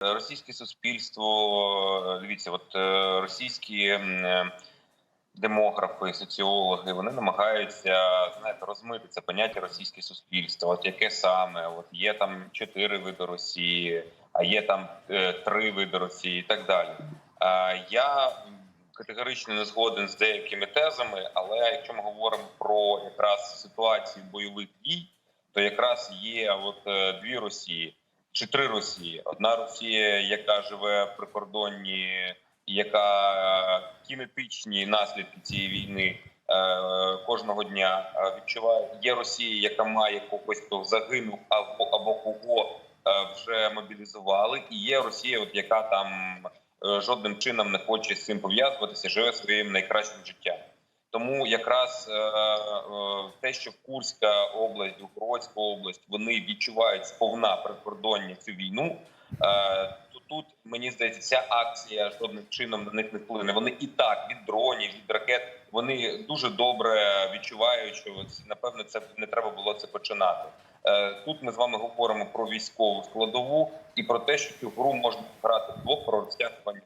Російське суспільство, дивіться, от е, російські демографи, соціологи, вони намагаються знаєте, розмити це поняття російське суспільство. От яке саме? От є там чотири види Росії, а є там е, три види Росії, і так далі. Я категорично не згоден з деякими тезами, але якщо ми говоримо про якраз ситуацію бойових дій, то якраз є от е, дві Росії чи три Росії. Одна Росія, яка живе в прикордонні, яка е, кінетичні наслідки цієї війни е, кожного дня е, відчуває. Є Росія, яка має когось, хто загинув або, або кого вже мобілізували, і є Росія, от яка там жодним чином не хоче з цим пов'язуватися, живе своїм найкращим життям. Тому якраз е, е, те, що Курська область, Білгородська область вони відчувають сповна прикордоння цю війну, е, то тут мені здається, ця акція жодним чином на них не вплине. Вони і так від дронів, від ракет вони дуже добре відчувають, що напевно це не треба було це починати. Тут ми з вами говоримо про військову складову і про те, що цю гру можна грати вдвох про розтягування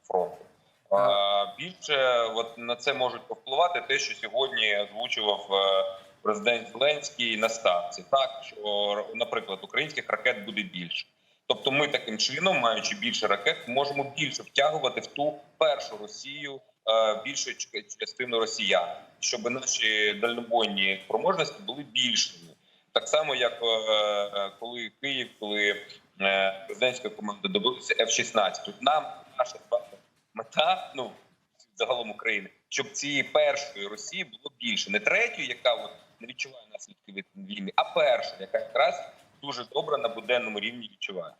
Більше от на це можуть повпливати те, що сьогодні озвучував е, президент Зеленський на ставці. Так що, наприклад, українських ракет буде більше. Тобто, ми таким чином, маючи більше ракет, можемо більше втягувати в ту першу Росію е, більшу частину росіян, щоб наші дальнобойні спроможності були більшими. Так само, як е, коли Київ, коли президентська команда добилася F-16. Тут нам наша мета, ну загалом України, щоб цієї першої Росії було більше, не третьої, яка от не відчуває наслідки від війни, а перша, яка якраз дуже добре на буденному рівні відчуває.